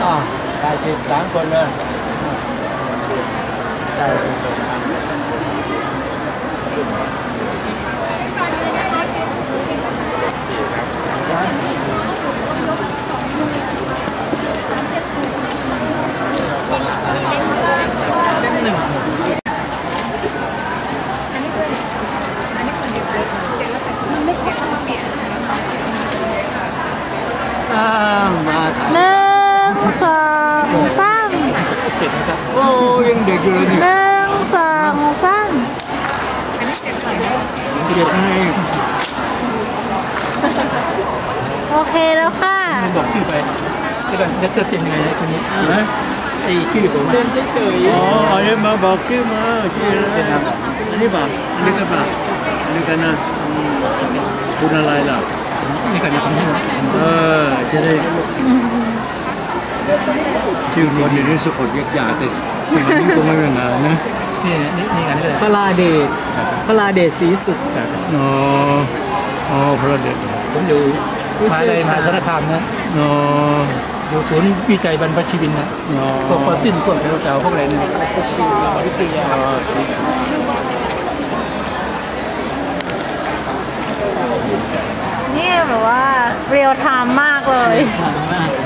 à, đại thịt tám con lên สองสามเด็กนะครับโอ้ยังเด็กอยู่เลยนี่หนึ่งสองสามสิบเอ็ดนั่นเองโอเคแล้วค่ะไม่บอกชื่อไปเดี๋ยวก่อนจะเกิดเป็นยังไงนะคนนี้นะไอชื่อผมเส้นเฉยๆอ๋ออันนี้มาบอกชื่อมาชื่ออะไรนะอันนี้ป่ะอันนี้กันป่ะอันนี้กันนะอืมคุณอะไรล่ะนี่กันนะคนนี้เออจะได้ ชื่อคนนี้สุขดยักษ์ยาแต่ชื่อนี้ก็ไม่เป็นไรนะนี่นี่นี่กันเลยพระลาเดชพระลาเดชศรีสุดอ๋ออ๋อพระเดชผมอยู่มหาลัยมหาสารคามนะอ๋ออยู่ศูนย์วิจัยบรรพชีวินนะอ๋อพวกฟอสซิลพวกไดโนเสาร์พวกอะไรเนี่ยวิทยาอ๋อนี่แบบว่าเรียลไทม์มากเลยฉ่ำมาก You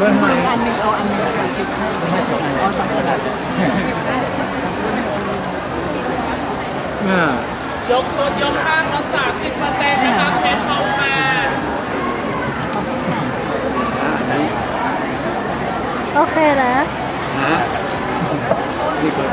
วิวอ่านอันนึงเล็กปุ๊บเนี่ยโอ้ผมอ่านแต่เด็กๆนะเออเออผมานตั้งแต่ร้อยห้านะครับร้อยห้าห้าสิบปีอร่อยก็ผมให้โอ้ห้าร้อยอันนึงเอาอันนึงให้สองอันเอาสองอันเนี่ยยกรถยกข้างลดสามสิบเปอร์เซ็นต์นะครับเพชรทอามาโอเคแล้วฮะนี่ก็